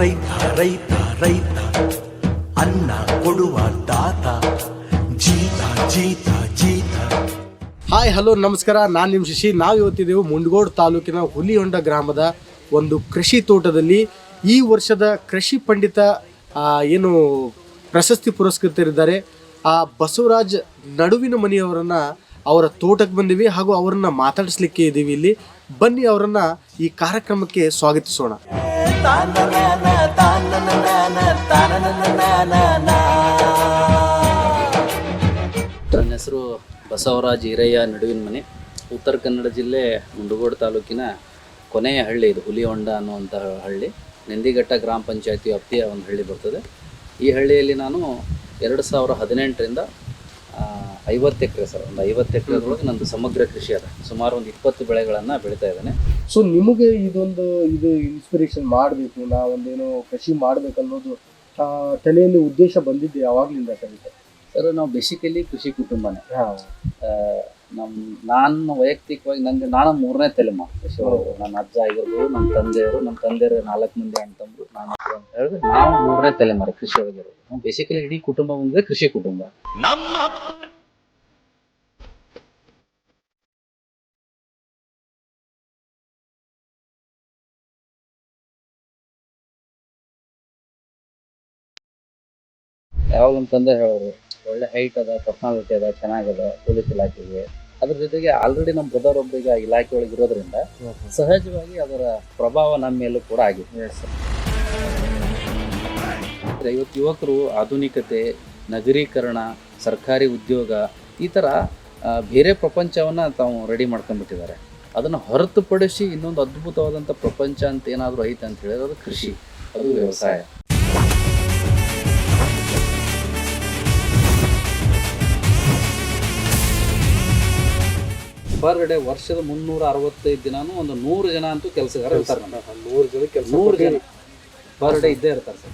ರೈತ ರೈತ ರೈತ. ಅನ್ನ ಕೊಡುವ ದಾತ. ಜೀತ ಜೀತ ಜೀತ. ಹಾಯ್ ಹಲೋ ನಮಸ್ಕಾರ. ನಾನು ನಿಮ್ಮ ಶಶಿ. ನಾವು ಇವತ್ತಿದ್ದೆವು ಮುಂಡಗೋಡ್ ತಾಲೂಕಿನ ಹುಲಿಹೊಂಡ ಗ್ರಾಮದ ಒಂದು ಕೃಷಿ ತೋಟದಲ್ಲಿ ಈ ವರ್ಷದ ಕೃಷಿ ಪಂಡಿತ ಆ, ಏನು ಪ್ರಶಸ್ತಿ ಪುರಸ್ಕೃತರಿದ್ದಾರೆ. ಆ ಬಸವರಾಜ್ ನಡುವಿನ ಮನೆಯವರನ್ನ ಅವರ ತೋಟಕ್ಕೆ ಬಂದಿವಿ ಹಾಗೂ ಅವರನ್ನ ಮಾತಾಡಿಸ್ಲಿಕ್ಕೆ ಇದ್ದೀವಿ ಇಲ್ಲಿ. ಬನ್ನಿ ಅವರನ್ನ ಈ ಕಾರ್ಯಕ್ರಮಕ್ಕೆ ಸ್ವಾಗತಿಸೋಣ. ನನ್ನ ಹೆಸರು ಬಸವರಾಜ್ ಈರಯ್ಯ ನಡುವಿನ ಮನೆ. ಉತ್ತರ ಕನ್ನಡ ಜಿಲ್ಲೆ ಮುಂಡಗೋಡು ತಾಲೂಕಿನ ಕೊನೆಯ ಹಳ್ಳಿ ಇದು, ಹುಲಿಹೊಂಡ ಅನ್ನುವಂಥ ಹಳ್ಳಿ. ನಂದಿಘಟ್ಟ ಗ್ರಾಮ ಪಂಚಾಯತಿ ವ್ಯಾಪ್ತಿಯ ಒಂದು ಹಳ್ಳಿ ಬರ್ತದೆ. ಈ ಹಳ್ಳಿಯಲ್ಲಿ ನಾನು ಎರಡು ಸಾವಿರ ಹದಿನೆಂಟರಿಂದ ಐವತ್ತು ಎಕರೆ, ಸರ್, ಒಂದು ಐವತ್ತು ಎಕರೆದೊಳಗೆ ನಂದು ಸಮಗ್ರ ಕೃಷಿ ಅದ. ಸುಮಾರು ಒಂದು ಇಪ್ಪತ್ತು ಬೆಳೆಗಳನ್ನು ಬೆಳೀತಾ ಇದ್ದೇನೆ. ಸೊ ನಿಮಗೆ ಇದೊಂದು ಇದು ಇನ್ಸ್ಪಿರೇಷನ್ ಮಾಡಬೇಕು. ನಾವೊಂದೇನೋ ಕೃಷಿ ಮಾಡಬೇಕನ್ನೋದು ತಲೆಯಲ್ಲಿ ಉದ್ದೇಶ ಬಂದಿದ್ದೆ ಯಾವಾಗಲಿಂದ ಸರ್ ಸರ್ ನಾವು ಬೇಸಿಕಲಿ ಕೃಷಿ ಕುಟುಂಬನೇ. ಹಾ. ನಮ್ಮ ನಾನು ವೈಯಕ್ತಿಕವಾಗಿ ನನಗೆ ನಾನು ಮೂರನೇ ತಲೆಮ ನನ್ನ ಅಜ್ಜ ಆಗಿರ್ಬೋದು ನಮ್ಮ ತಂದೆಯವರು ನಮ್ಮ ತಂದೆಯವರು ನಾಲ್ಕು ಮಂದಿ ಅಣ್ಣ ತಮ್ಮರು ನಾನು ಅಂತ ಹೇಳಿದ್ರೆ ನಾವು ಮೂರನೇ ತಲೆಮಾರು ಕೃಷಿ ಒಳಗಿರೋದು ನಾವು ಬೇಸಿಕಲಿ ಇಡೀ ಕುಟುಂಬ ಮುಂದೆ ಕೃಷಿ ಕುಟುಂಬ. ಯಾವಾಗ ನಮ್ಮ ತಂದೆ ಹೇಳೋರು ಒಳ್ಳೆ ಹೈಟ್ ಅದ ಪರ್ಸನಾಲಿಟಿ ಅದ ಚೆನ್ನಾಗದ ಪೊಲೀಸ್ ಇಲಾಖೆಗೆ. ಅದ್ರ ಜೊತೆಗೆ ಆಲ್ರೆಡಿ ನಮ್ಮ ಬ್ರದರ್ ಒಬ್ಬರಿಗೆ ಆ ಇಲಾಖೆ ಒಳಗೆ ಇರೋದ್ರಿಂದ ಸಹಜವಾಗಿ ಅದರ ಪ್ರಭಾವ ನಮ್ಮ ಮೇಲೂ ಕೂಡ ಆಗಿದೆ. ಇವತ್ತು ಯುವಕರು ಆಧುನಿಕತೆ ನಗರೀಕರಣ ಸರ್ಕಾರಿ ಉದ್ಯೋಗ ಈ ಥರ ಬೇರೆ ಪ್ರಪಂಚವನ್ನು ತಾವು ರೆಡಿ ಮಾಡ್ಕೊಂಡ್ಬಿಟ್ಟಿದ್ದಾರೆ. ಅದನ್ನು ಹೊರತುಪಡಿಸಿ ಇನ್ನೊಂದು ಅದ್ಭುತವಾದಂಥ ಪ್ರಪಂಚ ಅಂತ ಏನಾದರೂ ಐತೆ ಅಂತ ಹೇಳಿದ್ರೆ ಅದು ಕೃಷಿ ಅದು ವ್ಯವಸಾಯ. ಪರ್ ಡೇ ವರ್ಷದ ಮುನ್ನೂರ ಅರವತ್ತೈದು ದಿನಾನು ಒಂದು ನೂರು ಜನ ಅಂತೂ ಕೆಲಸಗಾರ ಇರ್ತಾರೆ ನೂರು ಜನ ಕೆಲಸ ನೂರು ಜನ. ಪರ್ ಡೇ ಇದ್ದೇ ಇರ್ತಾರೆ ಸರ್.